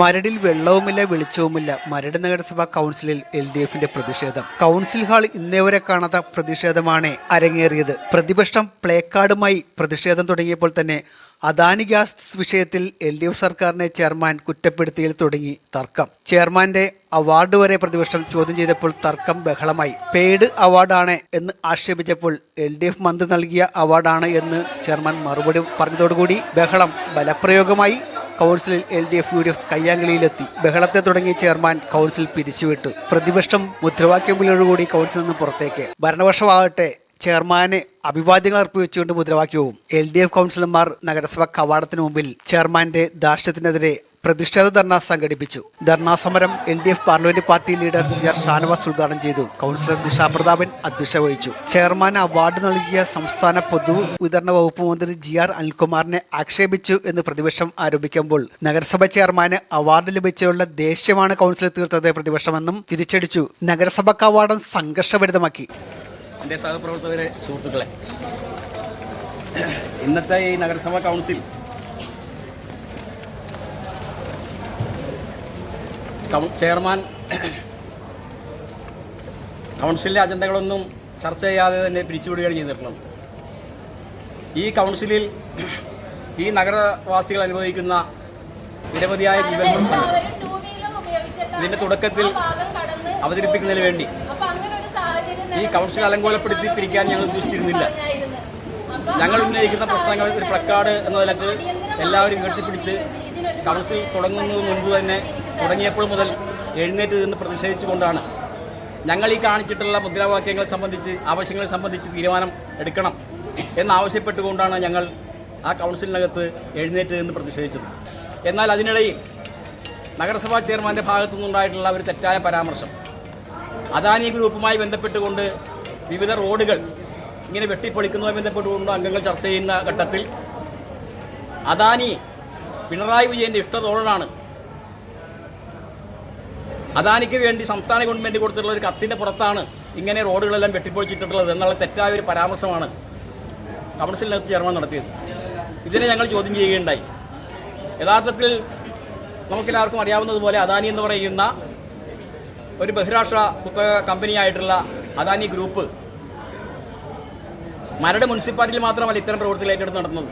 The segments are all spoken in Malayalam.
മരടിൽ വെള്ളവുമില്ല വെളിച്ചവുമില്ല. മരട് നഗരസഭാ കൗൺസിലിൽ എൽ ഡി എഫിന്റെ പ്രതിഷേധം. കൗൺസിൽ ഹാൾ ഇന്നേവരെ കാണാത്ത പ്രതിഷേധമാണ് അരങ്ങേറിയത്. പ്രതിപക്ഷം പ്ലേക്കാർഡുമായി പ്രതിഷേധം തുടങ്ങിയപ്പോൾ തന്നെ അദാനി ഗ്യാസ് വിഷയത്തിൽ എൽ ഡി എഫ് സർക്കാരിനെ ചെയർമാൻ കുറ്റപ്പെടുത്തിയിൽ തുടങ്ങി തർക്കം. ചെയർമാന്റെ അവാർഡ് വരെ പ്രതിപക്ഷം ചോദ്യം ചെയ്തപ്പോൾ തർക്കം ബഹളമായി. പെയ്ഡ് അവാർഡാണ് എന്ന് ആക്ഷേപിച്ചപ്പോൾ എൽ ഡി എഫ് മന്ത്രി നൽകിയ അവാർഡാണ് എന്ന് ചെയർമാൻ മറുപടി പറഞ്ഞതോടുകൂടി ബഹളം ബലപ്രയോഗമായി. കൗൺസിലിൽ L D F U D F കയ്യാങ്കളിയിലെത്തി. ബഹളത്തെ തുടങ്ങി ചെയർമാൻ കൗൺസിൽ പിരിച്ചുവിട്ടു. പ്രതിപക്ഷം മുദ്രാവാക്യങ്ങളോടുകൂടി കൗൺസിലിൽ നിന്ന് പുറത്തേക്ക്. ഭരണപക്ഷമാകട്ടെ ചെയർമാനെ അഭിവാദ്യങ്ങൾ അർപ്പിച്ചുകൊണ്ട് മുദ്രാവാക്യവും. എൽ ഡി എഫ് കൗൺസിലർമാർ നഗരസഭ കവാടത്തിന് മുമ്പിൽ ചെയർമാന്റെ ധാർഷ്ട്യത്തിനെതിരെ പ്രതിഷേധ ധർണ സംഘടിപ്പിച്ചു. ധർണാ സമരം L D F parliament party leader C R Shanavas ഉദ്ഘാടനം ചെയ്തു. കൗൺസിലർ ദിഷാ പ്രതാപൻ വഹിച്ചു. ചെയർമാൻ അവാർഡ് നൽകിയ സംസ്ഥാന പൊതു വിതരണ വകുപ്പ് മന്ത്രി ജി ആർ അനിൽകുമാറിനെ ആക്ഷേപിച്ചു എന്ന് പ്രതിപക്ഷം ആരോപിക്കുമ്പോൾ നഗരസഭ ചെയർമാന് അവാർഡ് ലഭിച്ചുള്ള ദേഷ്യമാണ് കൗൺസിൽ തീർത്തത് പ്രതിപക്ഷമെന്നും തിരിച്ചടിച്ചു. നഗരസഭ കവാടം സംഘർഷഭരിതമാക്കി. എന്റെ സഹപ്രവർത്തകരെ സുഹൃത്തുക്കളെ ഇന്നത്തെ ഈ നഗരസഭാ കൗൺസിൽ ചെയർമാൻ കൗൺസിലിലെ അജണ്ടകളൊന്നും ചർച്ച ചെയ്യാതെ തന്നെ പിരിച്ചുവിടുകയാണ് ചെയ്തിട്ടുള്ളത്. ഈ കൗൺസിലിൽ ഈ നഗരവാസികൾ അനുഭവിക്കുന്ന നിരവധിയായ ജീവൻ പ്രശ്നങ്ങൾ ഇതിന്റെ തുടക്കത്തിൽ അവതരിപ്പിക്കുന്നതിന് വേണ്ടി. ഈ കൗൺസിൽ അലങ്കോലപ്പെടുത്തി പിരിക്കാൻ ഞങ്ങൾ ഉദ്ദേശിച്ചിരുന്നില്ല. ഞങ്ങൾ ഉന്നയിക്കുന്ന പ്രശ്നങ്ങൾ ഒരു പ്ലക്കാർഡ് എന്ന നിലയ്ക്ക് എല്ലാവരും കെട്ടിപ്പിടിച്ച് കൗൺസിൽ തുടങ്ങുന്നതിന് മുൻപ് തന്നെ തുടങ്ങിയപ്പോൾ മുതൽ എഴുന്നേറ്റ് നിന്ന് പ്രതിഷേധിച്ചുകൊണ്ടാണ് ഞങ്ങൾ ഈ കാണിച്ചിട്ടുള്ള മുദ്രാവാക്യങ്ങളെ സംബന്ധിച്ച് ആവശ്യങ്ങളെ സംബന്ധിച്ച് തീരുമാനം എടുക്കണം എന്നാവശ്യപ്പെട്ടുകൊണ്ടാണ് ഞങ്ങൾ ആ കൗൺസിലിനകത്ത് എഴുന്നേറ്റ് നിന്ന് പ്രതിഷേധിച്ചത്. എന്നാൽ അതിനിടയിൽ നഗരസഭാ ചെയർമാന്റെ ഭാഗത്തു നിന്നുണ്ടായിട്ടുള്ള ഒരു തെറ്റായ പരാമർശം. അദാനി ഗ്രൂപ്പുമായി ബന്ധപ്പെട്ടുകൊണ്ട് വിവിധ റോഡുകൾ ഇങ്ങനെ വെട്ടിപ്പൊളിക്കുന്നതുമായി ബന്ധപ്പെട്ടുകൊണ്ട് അംഗങ്ങൾ ചർച്ച ചെയ്യുന്ന ഘട്ടത്തിൽ അദാനി പിണറായി വിജയന്റെ ഇഷ്ടതോഴനാണ് അദാനിക്ക് വേണ്ടി സംസ്ഥാന ഗവൺമെന്റ് കൊടുത്തിട്ടുള്ള ഒരു കത്തിന്റെ പുറത്താണ് ഇങ്ങനെ റോഡുകളെല്ലാം വെട്ടിപ്പൊളിച്ചിട്ടുള്ളത് എന്നുള്ള തെറ്റായ ഒരു പരാമർശമാണ് കൗൺസിലിനകത്ത് ചെയർമാൻ നടത്തിയത്. ഇതിനെ ഞങ്ങൾ ചോദ്യം ചെയ്യുകയുണ്ടായി. യഥാർത്ഥത്തിൽ നമുക്കെല്ലാവർക്കും അറിയാവുന്നതുപോലെ അദാനി എന്ന് പറയുന്ന ഒരു ബഹിരാഷ്ട്ര കുത്തക കമ്പനിയായിട്ടുള്ള അദാനി ഗ്രൂപ്പ് മരട് മുനിസിപ്പാലിറ്റിയിൽ മാത്രമല്ല ഇത്തരം പ്രവൃത്തികൾ ഏറ്റെടുത്ത് നടത്തുന്നത്.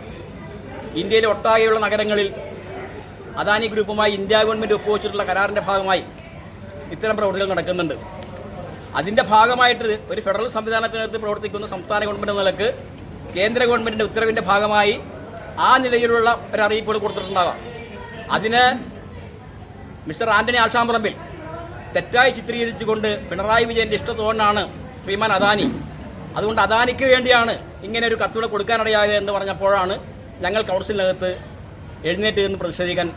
ഇന്ത്യയിലെ ഒട്ടാകെയുള്ള നഗരങ്ങളിൽ അദാനി ഗ്രൂപ്പുമായി ഇന്ത്യ ഗവൺമെന്റ് ഒപ്പുവെച്ചിട്ടുള്ള കരാറിന്റെ ഭാഗമായി ഇത്തരം പ്രവൃത്തികൾ നടക്കുന്നുണ്ട്. അതിന്റെ ഭാഗമായിട്ട് ഒരു ഫെഡറൽ സംവിധാനത്തിനകത്ത് പ്രവർത്തിക്കുന്ന സംസ്ഥാന ഗവൺമെന്റ് നിലയ്ക്ക് കേന്ദ്ര ഗവൺമെന്റിന്റെ ഉത്തരവിന്റെ ഭാഗമായി ആ നിലയിലുള്ള ഒരു അറിയിപ്പുകൾ കൊടുത്തിട്ടുണ്ടാകാം. അതിന് മിസ്റ്റർ ആന്റണി ആശാമ്പറമ്പിൽ തെറ്റായി ചിത്രീകരിച്ചുകൊണ്ട് പിണറായി വിജയന്റെ ഇഷ്ടത്തോടാണ് ശ്രീമാൻ അദാനി. അതുകൊണ്ട് അദാനിക്ക് വേണ്ടിയാണ് ഇങ്ങനെ ഒരു കത്തുകൾ കൊടുക്കാനിടയായത് എന്ന് പറഞ്ഞപ്പോഴാണ് ഞങ്ങൾ കൗൺസിലിനകത്ത് എഴുന്നേറ്റ് നിന്ന് പ്രതിഷേധിക്കാൻ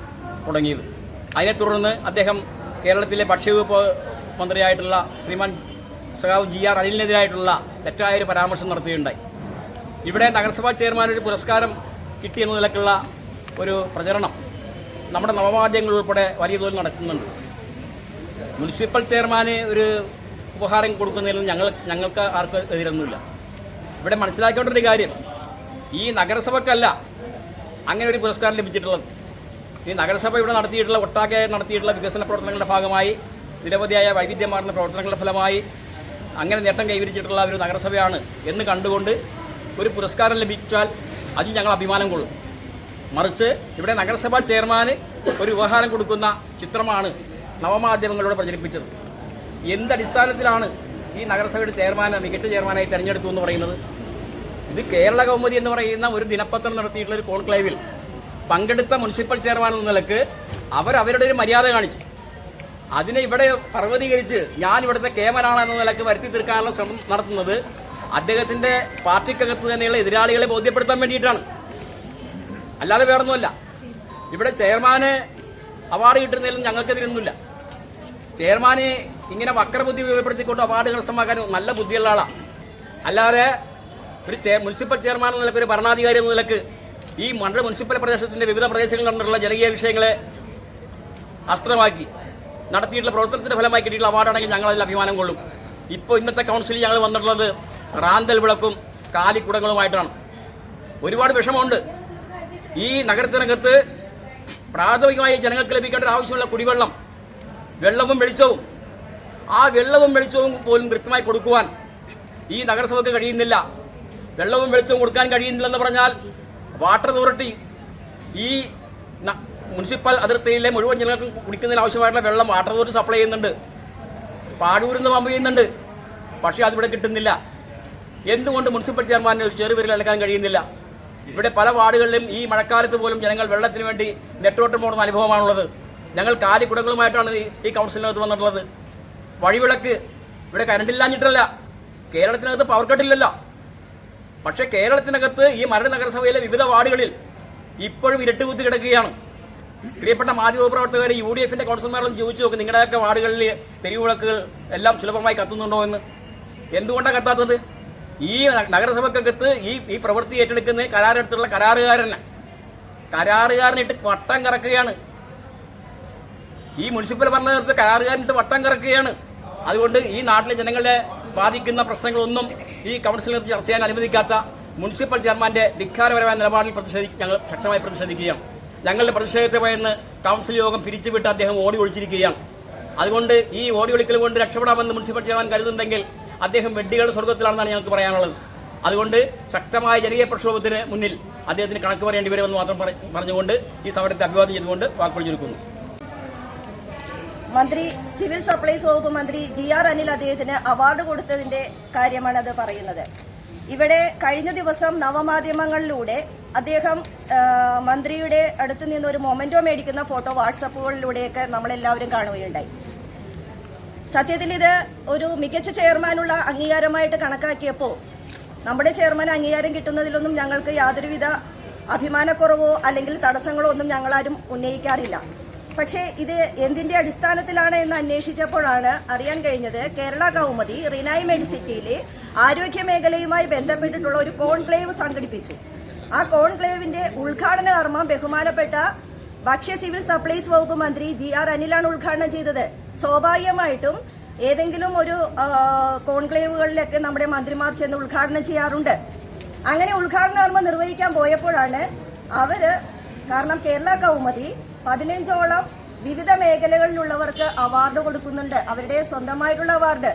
തുടങ്ങിയത്. അതിനെ തുടർന്ന് അദ്ദേഹം കേരളത്തിലെ ഭക്ഷ്യവകുപ്പ് മന്ത്രിയായിട്ടുള്ള ശ്രീമാൻ സഖാവ് ജി ആർ അനിലിനെതിരായിട്ടുള്ള തെറ്റായ ഒരു പരാമർശം നടത്തുകയുണ്ടായി ഇവിടെ നഗരസഭാ ചെയർമാൻ ഒരു പുരസ്കാരം കിട്ടിയെന്ന നിലക്കുള്ള ഒരു പ്രചരണം നമ്മുടെ നവമാധ്യമങ്ങൾ ഉൾപ്പെടെ വലിയ തോതിൽ നടക്കുന്നുണ്ട്. മുനിസിപ്പൽ ചെയർമാന് ഒരു ഉപഹാരം കൊടുക്കുന്നതിൽ ഞങ്ങൾ ഞങ്ങൾക്ക് ആർക്ക് എതിരൊന്നുമില്ല. ഇവിടെ മനസ്സിലാക്കേണ്ട ഒരു കാര്യം ഈ നഗരസഭക്കല്ല അങ്ങനെ ഒരു പുരസ്കാരം ലഭിച്ചിട്ടുള്ളത്. ഈ നഗരസഭ ഇവിടെ നടത്തിയിട്ടുള്ള ഒട്ടാകെ നടത്തിയിട്ടുള്ള വികസന പ്രവർത്തനങ്ങളുടെ ഭാഗമായി നിരവധിയായ വൈവിധ്യമാർന്ന പ്രവർത്തനങ്ങളുടെ ഫലമായി അങ്ങനെ നേട്ടം കൈവരിച്ചിട്ടുള്ള ഒരു നഗരസഭയാണ് എന്ന് കണ്ടുകൊണ്ട് ഒരു പുരസ്കാരം ലഭിച്ചാൽ അതിൽ ഞങ്ങൾ അഭിമാനം കൊള്ളും. മറിച്ച് ഇവിടെ നഗരസഭാ ചെയർമാന് ഒരു ഉപഹാരം കൊടുക്കുന്ന ചിത്രമാണ് നവമാധ്യമങ്ങളിലൂടെ പ്രചരിപ്പിച്ചത്. എന്തടിസ്ഥാനത്തിലാണ് ഈ നഗരസഭയുടെ ചെയർമാനെ മികച്ച ചെയർമാനായി തെരഞ്ഞെടുത്തു എന്ന് പറയുന്നത്? ഇത് കേരള കൗമുദി എന്ന് പറയുന്ന ഒരു ദിനപത്രം നടത്തിയിട്ടുള്ള ഒരു കോൺക്ലേവിൽ പങ്കെടുത്ത മുനിസിപ്പൽ ചെയർമാൻ എന്ന നിലയ്ക്ക് അവർ അവരുടെ ഒരു മര്യാദ കാണിച്ചു. അതിനെ ഇവിടെ പർവതീകരിച്ച് ഞാൻ ഇവിടുത്തെ കേമനാണ് എന്ന നിലയ്ക്ക് വരുത്തി തീർക്കാനുള്ള ശ്രമം നടത്തുന്നത് അദ്ദേഹത്തിന്റെ പാർട്ടിക്കകത്ത് തന്നെയുള്ള എതിരാളികളെ ബോധ്യപ്പെടുത്താൻ വേണ്ടിയിട്ടാണ്. അല്ലാതെ വേറൊന്നുമല്ല. ഇവിടെ ചെയർമാന് അവാർഡ് കിട്ടുന്നതിലും ഞങ്ങൾക്കെതിരൊന്നുമില്ല. ചെയർമാന് ഇങ്ങനെ വക്രബുദ്ധി ഉപയോഗപ്പെടുത്തിക്കൊണ്ട് അവാർഡ് കരസ്ഥമാക്കാൻ നല്ല ബുദ്ധിയുള്ള ആളാണ് അല്ലാതെ ഒരു മുനിസിപ്പൽ ചെയർമാൻ എന്ന നിലയ്ക്ക് ഒരു ഭരണാധികാരി എന്ന നിലയ്ക്ക് ഈ മണ്ഡല മുനിസിപ്പൽ പ്രദേശത്തിന്റെ വിവിധ പ്രദേശങ്ങളിൽ നടന്നിട്ടുള്ള ജനകീയ വിഷയങ്ങളെ അസ്ത്രമാക്കി നടത്തിയിട്ടുള്ള പ്രവർത്തനത്തിന്റെ ഫലമായി കിട്ടിയിട്ടുള്ള അവാർഡാണെങ്കിൽ ഞങ്ങൾ അതിൽ അഭിമാനം കൊള്ളും. ഇപ്പോൾ ഇന്നത്തെ കൗൺസിലിൽ ഞങ്ങൾ വന്നിട്ടുള്ളത് റാന്തൽ വിളക്കും കാലിക്കുടങ്ങളുമായിട്ടാണ്. ഒരുപാട് വിഷമമുണ്ട്. ഈ നഗരത്തിനകത്ത് പ്രാഥമികമായി ജനങ്ങൾക്ക് ലഭിക്കേണ്ട ആവശ്യമുള്ള കുടിവെള്ളം വെള്ളവും വെളിച്ചവും. ആ വെള്ളവും വെളിച്ചവും പോലും കൃത്യമായി കൊടുക്കുവാൻ ഈ നഗരസഭയ്ക്ക് കഴിയുന്നില്ല. വെള്ളവും വെളിച്ചവും കൊടുക്കാൻ കഴിയുന്നില്ലെന്ന് പറഞ്ഞാൽ വാട്ടർ അതോറിറ്റി ഈ മുനിസിപ്പൽ അതിർത്തിയിലെ മുഴുവൻ ജനങ്ങൾക്കും കുടിക്കുന്നതിന് ആവശ്യമായിട്ടുള്ള വെള്ളം വാട്ടർ അതോറിറ്റി സപ്ലൈ ചെയ്യുന്നുണ്ട്. പാടൂരിൽ നിന്ന് പമ്പ് ചെയ്യുന്നുണ്ട്. പക്ഷേ അതിവിടെ കിട്ടുന്നില്ല. എന്തുകൊണ്ട് മുനിസിപ്പൽ ചെയർമാനെ ഒരു ചെറുപേരിൽ അലക്കാൻ കഴിയുന്നില്ല? ഇവിടെ പല വാർഡുകളിലും ഈ മഴക്കാലത്ത് പോലും ജനങ്ങൾ വെള്ളത്തിന് വേണ്ടി നെറ്റോട്ട് പോകുന്ന അനുഭവമാണുള്ളത്. ഞങ്ങൾ കാലിക്കുടങ്ങളുമായിട്ടാണ് ഈ കൗൺസിലിനകത്ത് വന്നിട്ടുള്ളത്. വഴിവിളക്ക് ഇവിടെ കരണ്ടില്ലാഞ്ഞിട്ടല്ല. കേരളത്തിനകത്ത് പവർ കട്ടില്ലല്ലോ പക്ഷേ കേരളത്തിനകത്ത് ഈ മരട് നഗരസഭയിലെ വിവിധ വാർഡുകളിൽ ഇപ്പോഴും ഇരട്ടുകുത്തി കിടക്കുകയാണ്. പ്രിയപ്പെട്ട മാധ്യമപ്രവർത്തകർ യു ഡി എഫിന്റെ കൗൺസിലർമാരോട് ചോദിച്ചു നോക്കും നിങ്ങളുടെയൊക്കെ വാർഡുകളിൽ തെരുവിളക്കുകൾ എല്ലാം സുലഭമായി കത്തുന്നുണ്ടോ എന്ന്. എന്തുകൊണ്ടാണ് കത്താത്തത്? ഈ നഗരസഭക്കകത്ത് ഈ ഈ പ്രവൃത്തി ഏറ്റെടുക്കുന്ന കരാറെടുത്തുള്ള കരാറുകാരനെ കരാറുകാരനിട്ട് വട്ടം കറക്കുകയാണ്. ഈ മുനിസിപ്പൽ ഭരണകർത്ത് കരാറുകാരനിട്ട് വട്ടം കറക്കുകയാണ്. അതുകൊണ്ട് ഈ നാട്ടിലെ ജനങ്ങളെ ബാധിക്കുന്ന പ്രശ്നങ്ങളൊന്നും ഈ കൗൺസിലിൽ ചർച്ച ചെയ്യാൻ അനുവദിക്കാത്ത മുനിസിപ്പൽ ചെയർമാന്റെ ധിക്കാരപരമായ നിലപാടിൽ പ്രതിഷേധി ഞങ്ങൾ ശക്തമായി പ്രതിഷേധിക്കുകയാണ്. ഞങ്ങളുടെ പ്രതിഷേധത്തെ ഭയന്ന് കൗൺസിൽ യോഗം പിരിച്ചുവിട്ട് അദ്ദേഹം ഓടി ഒളിച്ചിരിക്കുകയാണ്. അതുകൊണ്ട് ഈ ഓടി ഒളിക്കൽ കൊണ്ട് രക്ഷപ്പെടാമെന്ന് മുനിസിപ്പൽ ചെയർമാൻ കരുതുന്നുണ്ടെങ്കിൽ അദ്ദേഹം വെഡ്ഡികളുടെ സ്വർഗത്തിലാണെന്നാണ് ഞങ്ങൾക്ക് പറയാനുള്ളത്. അതുകൊണ്ട് ശക്തമായ ജനകീയ പ്രക്ഷോഭത്തിന് മുന്നിൽ അദ്ദേഹത്തിന് കണക്ക് പറയേണ്ടി വരുമെന്ന് മാത്രം പറഞ്ഞുകൊണ്ട് ഈ സമരത്തെ അഭിവാദ്യം ചെയ്തുകൊണ്ട് വാക്കുകൾ ചുരുക്കുന്നു. മന്ത്രി സിവിൽ സപ്ലൈസ് വകുപ്പ് മന്ത്രി ജി ആർ അനിൽ അദ്ദേഹത്തിന് അവാർഡ് കൊടുത്തതിന്റെ കാര്യമാണ് അത് പറയുന്നത്. ഇവിടെ കഴിഞ്ഞ ദിവസം നവമാധ്യമങ്ങളിലൂടെ അദ്ദേഹം മന്ത്രിയുടെ അടുത്ത് നിന്ന് ഒരു മൊമെന്റോ മേടിക്കുന്ന ഫോട്ടോ വാട്സപ്പുകളിലൂടെയൊക്കെ നമ്മളെല്ലാവരും കാണുകയുണ്ടായി. സത്യത്തിൽ ഇത് ഒരു മികച്ച ചെയർമാനുള്ള അംഗീകാരമായിട്ട് കണക്കാക്കിയപ്പോൾ നമ്മുടെ ചെയർമാൻ അംഗീകാരം കിട്ടുന്നതിലൊന്നും ഞങ്ങൾക്ക് യാതൊരുവിധ അഭിമാനക്കുറവോ അല്ലെങ്കിൽ തടസ്സങ്ങളോ ഒന്നും ഞങ്ങളാരും ഉന്നയിക്കാറില്ല. പക്ഷേ ഇത് എന്തിന്റെ അടിസ്ഥാനത്തിലാണ് എന്ന് അന്വേഷിച്ചപ്പോഴാണ് അറിയാൻ കഴിഞ്ഞത് കേരള കൗമുദി റിനായ് മെഡിസിറ്റിയിലെ ആരോഗ്യ മേഖലയുമായി ബന്ധപ്പെട്ടിട്ടുള്ള ഒരു കോൺക്ലേവ് സംഘടിപ്പിച്ചു. ആ കോൺക്ലേവിന്റെ ഉദ്ഘാടന കർമ്മം ബഹുമാനപ്പെട്ട ഭക്ഷ്യ സിവിൽ സപ്ലൈസ് വകുപ്പ് മന്ത്രി ജി ആർ അനിലാണ് ഉദ്ഘാടനം ചെയ്തത്. സ്വാഭാവികമായിട്ടും ഏതെങ്കിലും ഒരു കോൺക്ലേവുകളിലൊക്കെ നമ്മുടെ മന്ത്രിമാർ ചെന്ന് ഉദ്ഘാടനം ചെയ്യാറുണ്ട്. അങ്ങനെ ഉദ്ഘാടന കർമ്മം നിർവഹിക്കാൻ പോയപ്പോഴാണ് അവർ കാരണം കേരള കൗമുദി പതിനഞ്ചോളം വിവിധ മേഖലകളിലുള്ളവർക്ക് അവാർഡ് കൊടുക്കുന്നുണ്ട്. അവരുടെ സ്വന്തമായിട്ടുള്ള അവാർഡ്.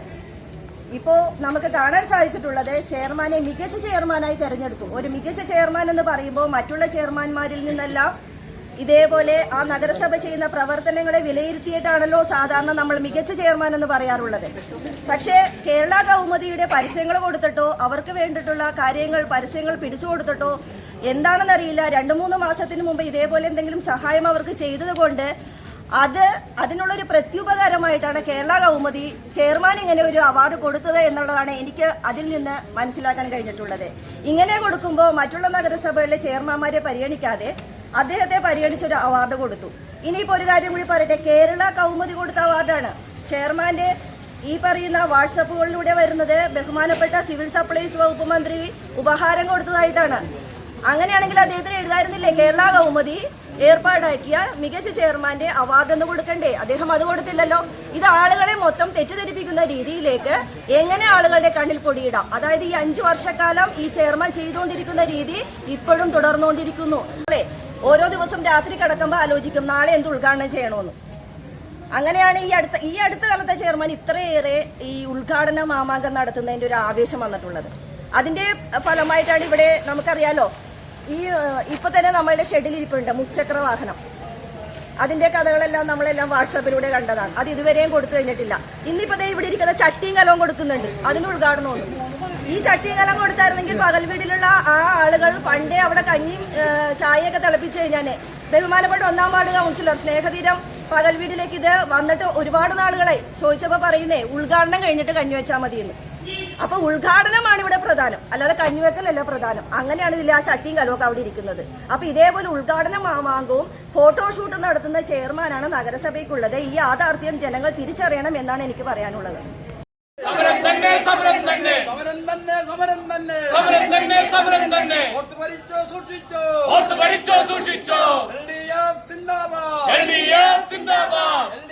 ഇപ്പോ നമുക്ക് കാണാൻ സാധിച്ചിട്ടുള്ളത് ചെയർമാനെ മികച്ച ചെയർമാനായി തെരഞ്ഞെടുത്തു. ഒരു മികച്ച ചെയർമാൻ എന്ന് പറയുമ്പോൾ മറ്റുള്ള ചെയർമാൻമാരിൽ നിന്നെല്ലാം ഇതേപോലെ ആ നഗരസഭ ചെയ്യുന്ന പ്രവർത്തനങ്ങളെ വിലയിരുത്തിയിട്ടാണല്ലോ സാധാരണ നമ്മൾ മികച്ച ചെയർമാൻ എന്ന് പറയാറുള്ളത്. പക്ഷേ കേരള കൗമുദിയുടെ പരസ്യങ്ങൾ കൊടുത്തിട്ടോ അവർക്ക് വേണ്ടിയിട്ടുള്ള കാര്യങ്ങൾ പരസ്യങ്ങൾ പിടിച്ചു കൊടുത്തിട്ടോ എന്താണെന്നറിയില്ല. രണ്ടു മൂന്ന് മാസത്തിന് മുമ്പ് ഇതേപോലെ എന്തെങ്കിലും സഹായം അവർക്ക് ചെയ്തതുകൊണ്ട് അത് അതിനുള്ളൊരു പ്രത്യുപകാരമായിട്ടാണ് കേരള കൗമുദി ചെയർമാൻ ഇങ്ങനെ ഒരു അവാർഡ് കൊടുത്തത് എന്നുള്ളതാണ് എനിക്ക് അതിൽ നിന്ന് മനസ്സിലാക്കാൻ കഴിഞ്ഞിട്ടുള്ളത്. ഇങ്ങനെ കൊടുക്കുമ്പോൾ മറ്റുള്ള നഗരസഭകളിലെ ചെയർമാന്മാരെ പരിഗണിക്കാതെ അദ്ദേഹത്തെ പരിഗണിച്ചൊരു അവാർഡ് കൊടുത്തു. ഇനിയിപ്പോ ഒരു കാര്യം കൂടി പറയട്ടെ. കേരള കൗമുദി കൊടുത്ത അവാർഡാണ്. ചെയർമാന്റെ ഈ പറയുന്ന വാട്സപ്പുകളിലൂടെ വരുന്നത് ബഹുമാനപ്പെട്ട സിവിൽ സപ്ലൈസ് വകുപ്പ് മന്ത്രി ഉപഹാരം കൊടുത്തതായിട്ടാണ്. അങ്ങനെയാണെങ്കിൽ അദ്ദേഹത്തിന് എഴുതായിരുന്നില്ലേ? കേരള കൗമുദി ഏർപ്പാടാക്കിയ മികച്ച ചെയർമാന്റെ അവാർഡ് ഒന്ന് കൊടുക്കണ്ടേ? അദ്ദേഹം അത് കൊടുത്തില്ലല്ലോ. ഇത് ആളുകളെ മൊത്തം തെറ്റിദ്ധരിപ്പിക്കുന്ന രീതിയിലേക്ക് എങ്ങനെ ആളുകളുടെ കണ്ണിൽ പൊടിയിടാം? അതായത് ഈ അഞ്ചു വർഷക്കാലം ഈ ചെയർമാൻ ചെയ്തുകൊണ്ടിരിക്കുന്ന രീതി ഇപ്പോഴും തുടർന്നുകൊണ്ടിരിക്കുന്നു. അല്ലേ? ഓരോ ദിവസം രാത്രി കിടക്കുമ്പോൾ ആലോചിക്കും നാളെ എന്ത് ഉദ്ഘാടനം ചെയ്യണമെന്ന് അങ്ങനെയാണ് ഈ അടുത്ത ഈ അടുത്ത കാലത്തെ ചെയർമാൻ ഇത്രയേറെ ഈ ഉദ്ഘാടന മാമാങ്കം നടത്തുന്നതിന്റെ ഒരു ആവേശം വന്നിട്ടുള്ളത്. അതിന്റെ ഫലമായിട്ടാണ് ഇവിടെ നമുക്കറിയാലോ ഈ ഇപ്പൊ തന്നെ നമ്മളുടെ ഷെഡിൽ ഇരിപ്പുണ്ട് മുച്ചക്ര വാഹനം. അതിന്റെ കഥകളെല്ലാം നമ്മളെല്ലാം വാട്സാപ്പിലൂടെ കണ്ടതാണ്. അത് ഇതുവരെയും കൊടുത്തു കഴിഞ്ഞിട്ടില്ല. ഇന്നിപ്പോ ഇവിടെ ഇരിക്കുന്ന ചട്ടിയും കലവും കൊടുക്കുന്നുണ്ട്. അതിന് ഉദ്ഘാടനമൊന്നും ഈ ചട്ടിയും കലം കൊടുത്തായിരുന്നെങ്കിൽ പകൽ വീട്ടിലുള്ള ആ ആളുകൾ പണ്ടേ അവിടെ കഞ്ഞി ചായയൊക്കെ തിളപ്പിച്ചു കഴിഞ്ഞാൽ ബഹുമാനപ്പെട്ട ഒന്നാം വാർഡ് കൗൺസിലർ സ്നേഹതീരം പകൽ വീട്ടിലേക്ക് ഇത് വന്നിട്ട് ഒരുപാട് നാളുകളായി. ചോദിച്ചപ്പോ പറയുന്നേ ഉദ്ഘാടനം കഴിഞ്ഞിട്ട് കഞ്ഞി വെച്ചാൽ മതിയെന്ന്. അപ്പൊ ഉദ്ഘാടനമാണ് ഇവിടെ പ്രധാനം. അല്ലാതെ കഞ്ഞിവെക്കലല്ല പ്രധാനം. അങ്ങനെയാണ് ഇതിൽ ആ ചട്ടിയും കലമൊക്കെ അവിടെ ഇരിക്കുന്നത്. അപ്പൊ ഇതേപോലെ ഉദ്ഘാടന മാമാങ്കവും ഫോട്ടോഷൂട്ട് നടത്തുന്ന ചെയർമാനാണ് നഗരസഭയ്ക്കുള്ളത്. ഈ യാഥാർത്ഥ്യം ജനങ്ങൾ തിരിച്ചറിയണം എന്നാണ് എനിക്ക് പറയാനുള്ളത്. സമരം തന്നെ സമരം തന്നെ സമരം തന്നെ സമരം തന്നെ സമരം തന്നെ സമരം തന്നെ വോട്ട് സൂക്ഷിച്ചോ പഠിച്ചോ സൂക്ഷിച്ചോ? എൽ ഡി എഫ് സിന്ദാബാദ്. എൽ ഡി എഫ് സിന്ദാബാദ്.